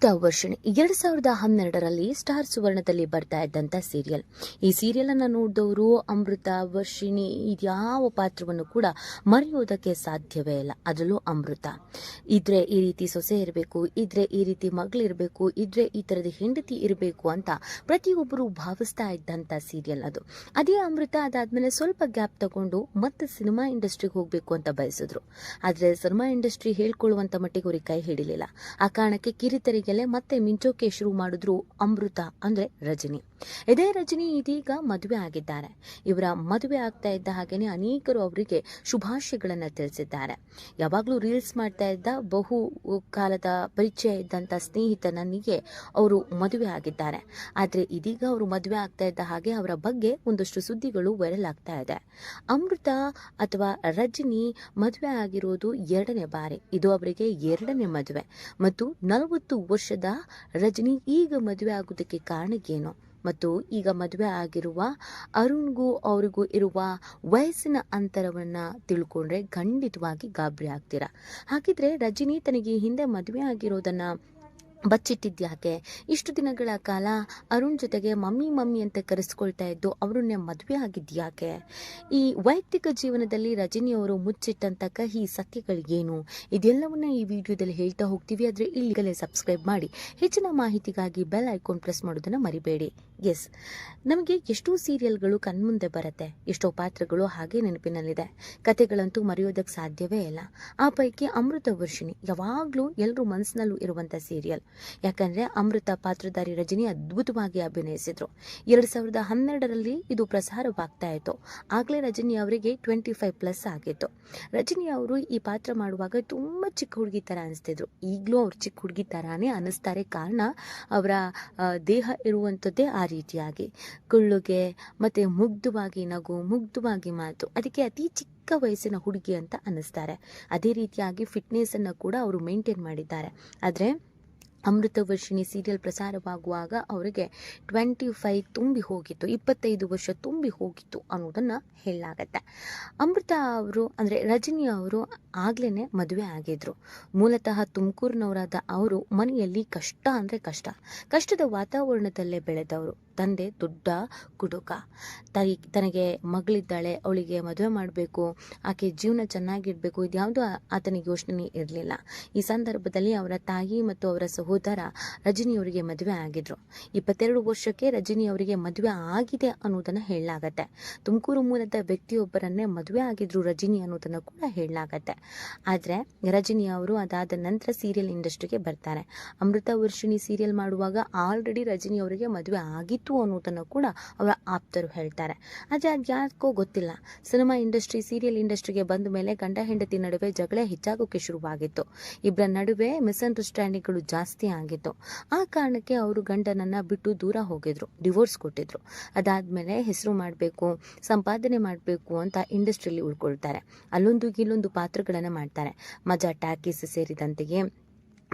ಅಮೃತ ವರ್ಷಿಣಿ ಎರಡ್ ಸಾವಿರದ ಹನ್ನೆರಡರಲ್ಲಿ ಸ್ಟಾರ್ ಸುವರ್ಣದಲ್ಲಿ ಬರ್ತಾ ಇದ್ದಂತ ಸೀರಿಯಲ್. ಈ ಸೀರಿಯಲ್ ಅನ್ನ ನೋಡಿದವರು ಅಮೃತ, ವರ್ಷಿಣಿ ಇದ್ಯಾವ ಪಾತ್ರವನ್ನು ಕೂಡ ಮರೆಯೋದಕ್ಕೆ ಸಾಧ್ಯವೇ ಇಲ್ಲ. ಅದರಲ್ಲೂ ಅಮೃತ. ಇದ್ರೆ ಈ ರೀತಿ ಸೊಸೆ ಇರಬೇಕು, ಇದ್ರೆ ಈ ರೀತಿ ಮಗಳಿರಬೇಕು ಇದ್ರೆ ಈ ತರದ ಹೆಂಡತಿ ಇರಬೇಕು ಅಂತ ಪ್ರತಿಯೊಬ್ಬರು ಭಾವಿಸ್ತಾ ಇದ್ದಂತ ಸೀರಿಯಲ್ ಅದು. ಅದೇ ಅಮೃತ ಅದಾದ್ಮೇಲೆ ಸ್ವಲ್ಪ ಗ್ಯಾಪ್ ತಗೊಂಡು ಮತ್ತೆ ಸಿನಿಮಾ ಇಂಡಸ್ಟ್ರಿಗೆ ಹೋಗ್ಬೇಕು ಅಂತ ಬಯಸಿದ್ರು. ಆದ್ರೆ ಸಿನಿಮಾ ಇಂಡಸ್ಟ್ರಿ ಹೇಳ್ಕೊಳ್ಳುವಂತ ಮಟ್ಟಿಗೆ ಅವ್ರಿಗೆ ಕೈ ಹಿಡಿಲಿಲ್ಲ. ಆ ಕಾರಣಕ್ಕೆ ಕಿರಿತರಿಗೆಲ್ಲ ಮತ್ತೆ ಮಿಂಚೋಕೆ ಶುರು ಮಾಡಿದ್ರು ಅಮೃತ ಅಂದ್ರೆ ರಜನಿ. ಇದೇ ರಜನಿ ಇದೀಗ ಮದುವೆ ಆಗಿದ್ದಾರೆ. ಇವರ ಮದುವೆ ಆಗ್ತಾ ಇದ್ದ ಹಾಗೇನೆ ಅನೇಕರು ಅವರಿಗೆ ಶುಭಾಶಯಗಳನ್ನು ತಿಳಿಸಿದ್ದಾರೆ. ಯಾವಾಗಲೂ ರೀಲ್ಸ್ ಮಾಡ್ತಾ ಇದ್ದ ಬಹು ಕಾಲದ ಪರಿಚಯ ಇದ್ದಂತ ಸ್ನೇಹಿತನನಿಗೆ ಅವರು ಮದುವೆ ಆಗಿದ್ದಾರೆ. ಆದರೆ ಇದೀಗ ಅವರು ಮದುವೆ ಆಗ್ತಾ ಇದ್ದ ಹಾಗೆ ಅವರ ಬಗ್ಗೆ ಒಂದಷ್ಟು ಸುದ್ದಿಗಳು ವೈರಲ್ ಆಗ್ತಾ ಇದೆ. ಅಮೃತ ಅಥವಾ ರಜನಿ ಮದುವೆ ಆಗಿರೋದು ಎರಡನೇ ಬಾರಿ. ಇದು ಅವರಿಗೆ ಎರಡನೇ ಮದುವೆ. ಮತ್ತು ನಲವತ್ತು ವರ್ಷದ ರಜನಿ ಈಗ ಮದುವೆ ಆಗೋದಕ್ಕೆ ಕಾರಣ ಏನು? ಮತ್ತು ಈಗ ಮದುವೆ ಆಗಿರುವ ಅರುಣ್ಗೂ ಅವರಿಗೂ ಇರುವ ವಯಸ್ಸಿನ ಅಂತರವನ್ನು ತಿಳ್ಕೊಂಡ್ರೆ ಖಂಡಿತವಾಗಿ ಗಾಬರಿ ಆಗ್ತೀರಾ? ಹಾಗಿದ್ರೆ ರಜನಿ ತನಗೆ ಹಿಂದೆ ಮದುವೆ ಆಗಿರೋದನ್ನ ಬಚ್ಚಿಟ್ಟಿದ್ಯಾಕೆ ಇಷ್ಟು ದಿನಗಳ ಕಾಲ ಅರುಣ್ ಜೊತೆಗೆ ಮಮ್ಮಿ ಮಮ್ಮಿ ಅಂತ ಕರೆಸ್ಕೊಳ್ತಾ ಇದ್ದು ಅವರನ್ನೇ ಮದುವೆ ಆಗಿದ್ಯಾಕೆ ಈ ವೈಯಕ್ತಿಕ ಜೀವನದಲ್ಲಿ ರಜನಿಯವರು ಮುಚ್ಚಿಟ್ಟಂತ ಕಹಿ ಸತ್ಯಗಳಿಗೇನು ಇದೆಲ್ಲವನ್ನ ಈ ವಿಡಿಯೋದಲ್ಲಿ ಹೇಳ್ತಾ ಹೋಗ್ತೀವಿ, ಆದರೆ ಇಲ್ಲಿಗಲೇ ಸಬ್ಸ್ಕ್ರೈಬ್ ಮಾಡಿ. ಹೆಚ್ಚಿನ ಮಾಹಿತಿಗಾಗಿ ಬೆಲ್ ಐಕಾನ್ ಪ್ರೆಸ್ ಮಾಡೋದನ್ನ ಮರಿಬೇಡಿ. ಎಸ್ ನಮಗೆ ಎಷ್ಟೋ ಸೀರಿಯಲ್ಗಳು ಕಣ್ಮುಂದೆ ಬರುತ್ತೆ, ಎಷ್ಟೋ ಪಾತ್ರಗಳು ಹಾಗೆ ನೆನಪಿನಲ್ಲಿದೆ. ಕತೆಗಳಂತೂ ಮರೆಯೋದಕ್ಕೆ ಸಾಧ್ಯವೇ ಇಲ್ಲ. ಆ ಪೈಕಿ ಅಮೃತ ವರ್ಷಿಣಿ, ಯಾವಾಗಲೂ ಎಲ್ಲರೂ ಮನಸ್ಸಿನಲ್ಲೂ ಇರುವಂಥ ಸೀರಿಯಲ್ ಯಾಕಂದ್ರೆ ಅಮೃತ ಪಾತ್ರಧಾರಿ ರಜನಿ ಅದ್ಭುತವಾಗಿ ಅಭಿನಯಿಸಿದ್ರು. ಎರಡು ಸಾವಿರದ ಹನ್ನೆರಡರಲ್ಲಿ ಇದು ಪ್ರಸಾರವಾಗ್ತಾ ಇತ್ತು. ಆಗಲೇ ರಜನಿ ಅವರಿಗೆ ಟ್ವೆಂಟಿ ಫೈವ್ ಪ್ಲಸ್ ಆಗಿತ್ತು. ರಜನಿ ಅವರು ಈ ಪಾತ್ರ ಮಾಡುವಾಗ ತುಂಬ ಚಿಕ್ಕ ಹುಡುಗಿ ಥರ ಅನಿಸ್ತಿದ್ರು. ಈಗಲೂ ಅವ್ರು ಚಿಕ್ಕ ಹುಡುಗಿ ಥರನೇ ಅನ್ನಿಸ್ತಾರೆ ಕಾರಣ ಅವರ ದೇಹ ಇರುವಂಥದ್ದೇ ಆ ರೀತಿಯಾಗಿ. ಕುಳ್ಳುಗೆ ಮತ್ತೆ ಮುಗ್ಧವಾಗಿ ನಗು, ಮುಗ್ಧವಾಗಿ ಮಾತು. ಅದಕ್ಕೆ ಅತಿ ಚಿಕ್ಕ ವಯಸ್ಸಿನ ಹುಡುಗಿ ಅಂತ ಅನ್ನಿಸ್ತಾರೆ ಅದೇ ರೀತಿಯಾಗಿ ಫಿಟ್ನೆಸ್ ಅನ್ನು ಕೂಡ ಅವರು ಮೇಂಟೈನ್ ಮಾಡಿದ್ದಾರೆ. ಆದರೆ ಅಮೃತ ವರ್ಷಿಣಿ ಸೀರಿಯಲ್ ಪ್ರಸಾರವಾಗುವಾಗ ಅವರಿಗೆ ಟ್ವೆಂಟಿ ಫೈವ್ ತುಂಬಿ ಹೋಗಿತ್ತು, ಇಪ್ಪತ್ತೈದು ವರ್ಷ ತುಂಬಿ ಹೋಗಿತ್ತು ಅನ್ನೋದನ್ನು ಹೇಳಲಾಗತ್ತೆ. ಅಮೃತ ಅವರು, ಅಂದರೆ ರಜನಿ ಅವರು ಆಗ್ಲೇ ಮದುವೆ ಆಗಿದ್ರು. ಮೂಲತಃ ತುಮಕೂರಿನವರಾದ ಅವರು ಮನೆಯಲ್ಲಿ ಕಷ್ಟ ಅಂದರೆ ಕಷ್ಟ, ಕಷ್ಟದ ವಾತಾವರಣದಲ್ಲೇ ಬೆಳೆದವರು. ತಂದೆ ದೊಡ್ಡ ಕುಡುಕ. ತೈ ತನಗೆ ಮಗಳಿದ್ದಾಳೆ, ಅವಳಿಗೆ ಮದುವೆ ಮಾಡಬೇಕು, ಆಕೆ ಜೀವನ ಚೆನ್ನಾಗಿಡಬೇಕು, ಇದ್ಯಾವುದೂ ಆತನಿಗೆ ಯೋಚನೆ ಇರಲಿಲ್ಲ. ಈ ಸಂದರ್ಭದಲ್ಲಿ ಅವರ ತಾಯಿ ಮತ್ತು ಅವರ ಸಹೋದರ ರಜನಿಯವರಿಗೆ ಮದುವೆ ಆಗಿದ್ರು. ಇಪ್ಪತ್ತೆರಡು ವರ್ಷಕ್ಕೆ ರಜನಿ ಅವರಿಗೆ ಮದುವೆ ಆಗಿದೆ ಅನ್ನೋದನ್ನು ಹೇಳಲಾಗತ್ತೆ. ತುಮಕೂರು ಮೂಲದ ವ್ಯಕ್ತಿಯೊಬ್ಬರನ್ನೇ ಮದುವೆ ಆಗಿದ್ರು ರಜನಿ ಅನ್ನೋದನ್ನು ಕೂಡ ಹೇಳಲಾಗತ್ತೆ. ಆದರೆ ರಜನಿ ಅವರು ಅದಾದ ನಂತರ ಸೀರಿಯಲ್ ಇಂಡಸ್ಟ್ರಿಗೆ ಬರ್ತಾರೆ. ಅಮೃತ ವರ್ಷಿಣಿ ಸೀರಿಯಲ್ ಮಾಡುವಾಗ ಆಲ್ರೆಡಿ ರಜನಿ ಅವರಿಗೆ ಮದುವೆ ಆಗಿತ್ತು ಅನ್ನೋದನ್ನು ಕೂಡ ಅವರ ಆಪ್ತರು ಹೇಳ್ತಾರೆ. ಆದರೆ ಅದು ಯಾಕೋ ಗೊತ್ತಿಲ್ಲ. ಸಿನಿಮಾ ಇಂಡಸ್ಟ್ರಿ, ಸೀರಿಯಲ್ ಇಂಡಸ್ಟ್ರಿಗೆ ಬಂದ ಮೇಲೆ ಗಂಡ ಹೆಂಡತಿ ನಡುವೆ ಜಗಳ ಹೆಚ್ಚಾಗೋಕ್ಕೆ ಶುರುವಾಗಿತ್ತು. ಇಬ್ಬರ ನಡುವೆ ಮಿಸ್ಅಂಡರ್ಸ್ಟ್ಯಾಂಡಿಂಗ್ಗಳು ಜಾಸ್ತಿ ಆಗಿತ್ತು. ಆ ಕಾರಣಕ್ಕೆ ಅವರು ಗಂಡನನ್ನು ಬಿಟ್ಟು ದೂರ ಹೋಗಿದ್ರು, ಡಿವೋರ್ಸ್ ಕೊಟ್ಟಿದ್ರು. ಅದಾದ್ಮೇಲೆ ಹೆಸರು ಮಾಡಬೇಕು, ಸಂಪಾದನೆ ಮಾಡಬೇಕು ಅಂತ ಇಂಡಸ್ಟ್ರಿಯಲ್ಲಿ ಉಳ್ಕೊಳ್ತಾರೆ. ಅಲ್ಲೊಂದು ಇಲ್ಲೊಂದು ಪಾತ್ರಗಳನ್ನು ಮಾಡ್ತಾರೆ. ಮಜಾ ಟ್ಯಾಕೀಸ್ ಸೇರಿದಂತೆಯೇ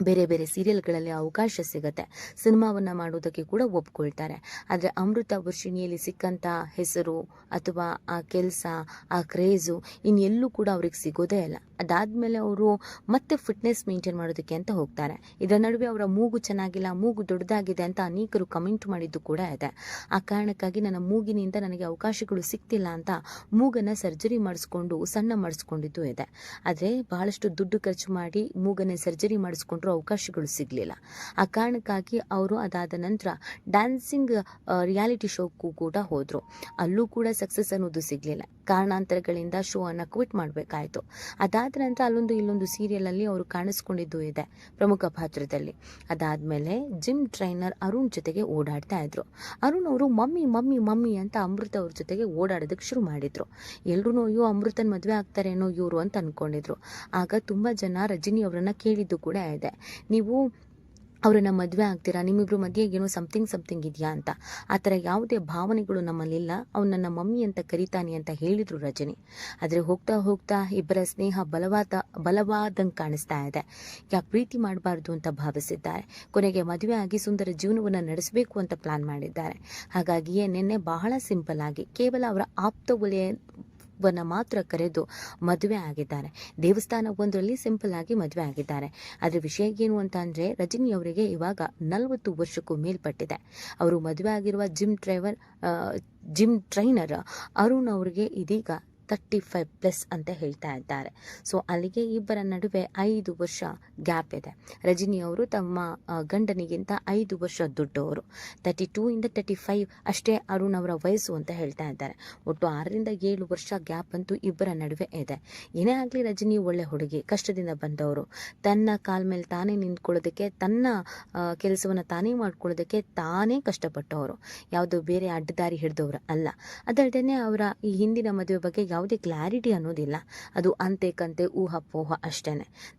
ಬೇರೆ ಬೇರೆ ಸೀರಿಯಲ್ಗಳಲ್ಲಿ ಅವಕಾಶ ಸಿಗುತ್ತೆ. ಸಿನಿಮಾವನ್ನು ಮಾಡೋದಕ್ಕೆ ಕೂಡ ಒಪ್ಕೊಳ್ತಾರೆ. ಆದರೆ ಅಮೃತ ವರ್ಷಿಣಿಯಲ್ಲಿ ಸಿಕ್ಕಂಥ ಹೆಸರು ಅಥವಾ ಆ ಕೆಲಸ, ಆ ಕ್ರೇಜು ಇನ್ನೆಲ್ಲೂ ಕೂಡ ಅವ್ರಿಗೆ ಸಿಗೋದೇ ಇಲ್ಲ. ಅದಾದಮೇಲೆ ಅವರು ಮತ್ತೆ ಫಿಟ್ನೆಸ್ ಮೇಂಟೈನ್ ಮಾಡೋದಕ್ಕೆ ಅಂತ ಹೋಗ್ತಾರೆ. ಇದರ ನಡುವೆ ಅವರ ಮೂಗು ಚೆನ್ನಾಗಿಲ್ಲ, ಮೂಗು ದೊಡ್ಡದಾಗಿದೆ ಅಂತ ಅನೇಕರು ಕಮೆಂಟ್ ಮಾಡಿದ್ದು ಕೂಡ ಇದೆ. ಆ ಕಾರಣಕ್ಕಾಗಿ ನನ್ನ ಮೂಗಿನಿಂದ ನನಗೆ ಅವಕಾಶಗಳು ಸಿಗ್ತಿಲ್ಲ ಅಂತ ಮೂಗನ್ನು ಸರ್ಜರಿ ಮಾಡಿಸ್ಕೊಂಡು, ಸಣ್ಣ ಮಾಡಿಸ್ಕೊಂಡಿದ್ದು ಇದೆ. ಆದರೆ ಬಹಳಷ್ಟು ದುಡ್ಡು ಖರ್ಚು ಮಾಡಿ ಮೂಗನ್ನು ಸರ್ಜರಿ ಮಾಡಿಸ್ಕೊಂಡ್ರು ಅವಕಾಶಗಳು ಸಿಗಲಿಲ್ಲ. ಆ ಕಾರಣಕ್ಕಾಗಿ ಅವರು ಅದಾದ ನಂತರ ಡ್ಯಾನ್ಸಿಂಗ್ ರಿಯಾಲಿಟಿ ಶೋಕ್ಕೂ ಕೂಡ ಹೋದರು. ಅಲ್ಲೂ ಕೂಡ ಸಕ್ಸಸ್ ಅನ್ನೋದು ಸಿಗಲಿಲ್ಲ. ಕಾರಣಾಂತರಗಳಿಂದ ಶೋ ಅನ್ನು ಕ್ವಿಟ್ ಮಾಡಬೇಕಾಯಿತು. ಅದಾದ ನಂತರ ಅಲ್ಲೊಂದು ಇಲ್ಲೊಂದು ಸೀರಿಯಲಲ್ಲಿ ಅವರು ಕಾಣಿಸ್ಕೊಂಡಿದ್ದು ಇದೆ ಪ್ರಮುಖ ಪಾತ್ರದಲ್ಲಿ. ಅದಾದಮೇಲೆ ಜಿಮ್ ಟ್ರೈನರ್ ಅರುಣ್ ಜೊತೆಗೆ ಓಡಾಡ್ತಾ ಇದ್ರು. ಅರುಣ್ ಅವರು ಮಮ್ಮಿ ಮಮ್ಮಿ ಮಮ್ಮಿ ಅಂತ ಅಮೃತ ಅವ್ರ ಜೊತೆಗೆ ಓಡಾಡೋದಕ್ಕೆ ಶುರು ಮಾಡಿದ್ರು. ಎಲ್ರೂ ಅಯ್ಯೋ ಅಮೃತನ್ ಮದುವೆ ಆಗ್ತಾರೇನೋ ಇವರು ಅಂತ ಅನ್ಕೊಂಡಿದ್ರು. ಆಗ ತುಂಬಾ ಜನ ರಜನಿ ಅವರನ್ನ ಕೇಳಿದ್ದು ಕೂಡ ಇದೆ. ನೀವು ಅವರನ್ನ ಮದುವೆ ಆಗ್ತೀರಾ? ನಿಮ್ಮಿಬ್ರು ಮಧ್ಯೆ ಏನೋ ಸಮಥಿಂಗ್ ಸಮಥಿಂಗ್ ಇದೆಯಾ ಅಂತ. ಆ ಥರ ಯಾವುದೇ ಭಾವನೆಗಳು ನಮ್ಮಲ್ಲಿಲ್ಲ. ಅವ್ನು ನನ್ನ ಮಮ್ಮಿ ಅಂತ ಕರಿತಾನೆ ಅಂತ ಹೇಳಿದರು ರಜನಿ. ಆದರೆ ಹೋಗ್ತಾ ಹೋಗ್ತಾ ಇಬ್ಬರ ಸ್ನೇಹ ಬಲವಾದ, ಬಲವಾದಂಗೆ ಕಾಣಿಸ್ತಾ ಇದೆ. ಯಾಕೆ ಪ್ರೀತಿ ಮಾಡಬಾರ್ದು ಅಂತ ಭಾವಿಸಿದ್ದಾರೆ. ಕೊನೆಗೆ ಮದುವೆ ಆಗಿ ಸುಂದರ ಜೀವನವನ್ನು ನಡೆಸಬೇಕು ಅಂತ ಪ್ಲಾನ್ ಮಾಡಿದ್ದಾರೆ. ಹಾಗಾಗಿಯೇ ನಿನ್ನೆ ಬಹಳ ಸಿಂಪಲ್ ಆಗಿ ಕೇವಲ ಅವರ ಆಪ್ತ ವಲಯ ವನ್ನ ಮಾತ್ರ ಕರೆದು ಮದುವೆ ಆಗಿದ್ದಾರೆ. ದೇವಸ್ಥಾನ ಒಂದರಲ್ಲಿ ಸಿಂಪಲ್ ಆಗಿ ಮದುವೆ ಆಗಿದ್ದಾರೆ. ಆದರೆ ವಿಷಯ ಏನು ಅಂತ ಅಂದರೆ, ರಜನಿ ಅವರಿಗೆ ಇವಾಗ ನಲವತ್ತು ವರ್ಷಕ್ಕೂ ಮೇಲ್ಪಟ್ಟಿದೆ. ಅವರು ಮದುವೆ ಆಗಿರುವ gym driver gym trainer Arun ಅವರಿಗೆ ಇದೀಗ ತರ್ಟಿ ಫೈವ್ ಪ್ಲಸ್ ಅಂತ ಹೇಳ್ತಾ ಇದ್ದಾರೆ. ಸೊ ಅಲ್ಲಿಗೆ ಇಬ್ಬರ ನಡುವೆ ಐದು ವರ್ಷ ಗ್ಯಾಪ್ ಇದೆ. ರಜನಿ ಅವರು ತಮ್ಮ ಗಂಡನಿಗಿಂತ ಐದು ವರ್ಷ ದೊಡ್ಡವರು. ತರ್ಟಿ ಟೂ ಇಂದ ತರ್ಟಿ ಫೈವ್ ಅಷ್ಟೇ ಅರುಣ್ ಅವರ ವಯಸ್ಸು ಅಂತ ಹೇಳ್ತಾ ಇದ್ದಾರೆ. ಒಟ್ಟು ಆರರಿಂದ ಏಳು ವರ್ಷ ಗ್ಯಾಪ್ ಅಂತೂ ಇಬ್ಬರ ನಡುವೆ ಇದೆ. ಏನೇ ಆಗಲಿ ರಜನಿ ಒಳ್ಳೆ ಹುಡುಗಿ, ಕಷ್ಟದಿಂದ ಬಂದವರು. ತನ್ನ ಕಾಲ ಮೇಲೆ ತಾನೇ ನಿಂತ್ಕೊಳ್ಳೋದಕ್ಕೆ, ತನ್ನ ಕೆಲಸವನ್ನು ತಾನೇ ಮಾಡ್ಕೊಳ್ಳೋದಕ್ಕೆ ತಾನೇ ಕಷ್ಟಪಟ್ಟವರು. ಯಾವುದೋ ಬೇರೆ ಅಡ್ಡದಾರಿ ಹಿಡಿದವರು ಅಲ್ಲ. ಅದಲ್ಲದೆ ಅವರ ಈ ಹಿಂದಿನ ಮದುವೆ ಬಗ್ಗೆ ಯಾವುದೇ ಕ್ಲಾರಿಟಿ ಅನ್ನೋದಿಲ್ಲ. ಅದು ಅಂತೆ ಕಂತೆ ಊಹಾಪೋಹ ಅಷ್ಟೇ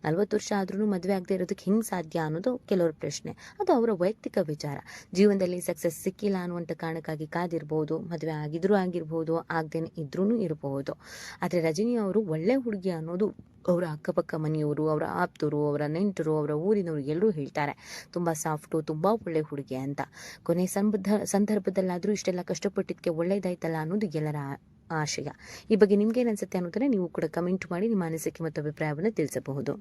ನಲ್ವತ್ತು ವರ್ಷ ಆದ್ರೂ ಮದುವೆ ಆಗದೆ ಇರೋದಕ್ಕೆ ಹೆಂಗೆ ಸಾಧ್ಯ ಅನ್ನೋದು ಕೆಲವರ ಪ್ರಶ್ನೆ. ಅದು ಅವರ ವೈಯಕ್ತಿಕ ವಿಚಾರ. ಜೀವನದಲ್ಲಿ ಸಕ್ಸಸ್ ಸಿಕ್ಕಿಲ್ಲ ಅನ್ನುವಂಥ ಕಾರಣಕ್ಕಾಗಿ ಕಾದಿರ್ಬೋದು, ಮದುವೆ ಆಗಿದ್ರೂ ಆಗಿರ್ಬೋದು, ಆಗದೇನೆ ಇದ್ರೂ ಇರಬಹುದು ಆದರೆ ರಜನಿ ಅವರು ಒಳ್ಳೆ ಹುಡುಗಿ ಅನ್ನೋದು ಅವರ ಅಕ್ಕಪಕ್ಕ ಮನೆಯವರು, ಅವರ ಆಪ್ತರು, ಅವರ ನೆಂಟರು, ಅವರ ಊರಿನವರು ಎಲ್ಲರೂ ಹೇಳ್ತಾರೆ. ತುಂಬ ಸಾಫ್ಟು ತುಂಬ ಒಳ್ಳೆ ಹುಡುಗಿ ಅಂತ. ಕೊನೆ ಸಂಬಂಧ ಸಂದರ್ಭದಲ್ಲಾದರೂ ಇಷ್ಟೆಲ್ಲ ಕಷ್ಟಪಟ್ಟಿದ್ದಕ್ಕೆ ಒಳ್ಳೆಯದಾಯ್ತಲ್ಲ ಅನ್ನೋದು ಎಲ್ಲರ ಆಶಯ. ಈ ಬಗ್ಗೆ ನಿಮ್ಗೆ ಅನ್ಸುತ್ತೆ ಅನ್ನೋದನ್ನ ನೀವು ಕೂಡ ಕಮೆಂಟ್ ಮಾಡಿ ನಿಮ್ಮ ಅನಿಸಿಕೆ ಮತ್ತು ಅಭಿಪ್ರಾಯವನ್ನು ತಿಳಿಸಬಹುದು.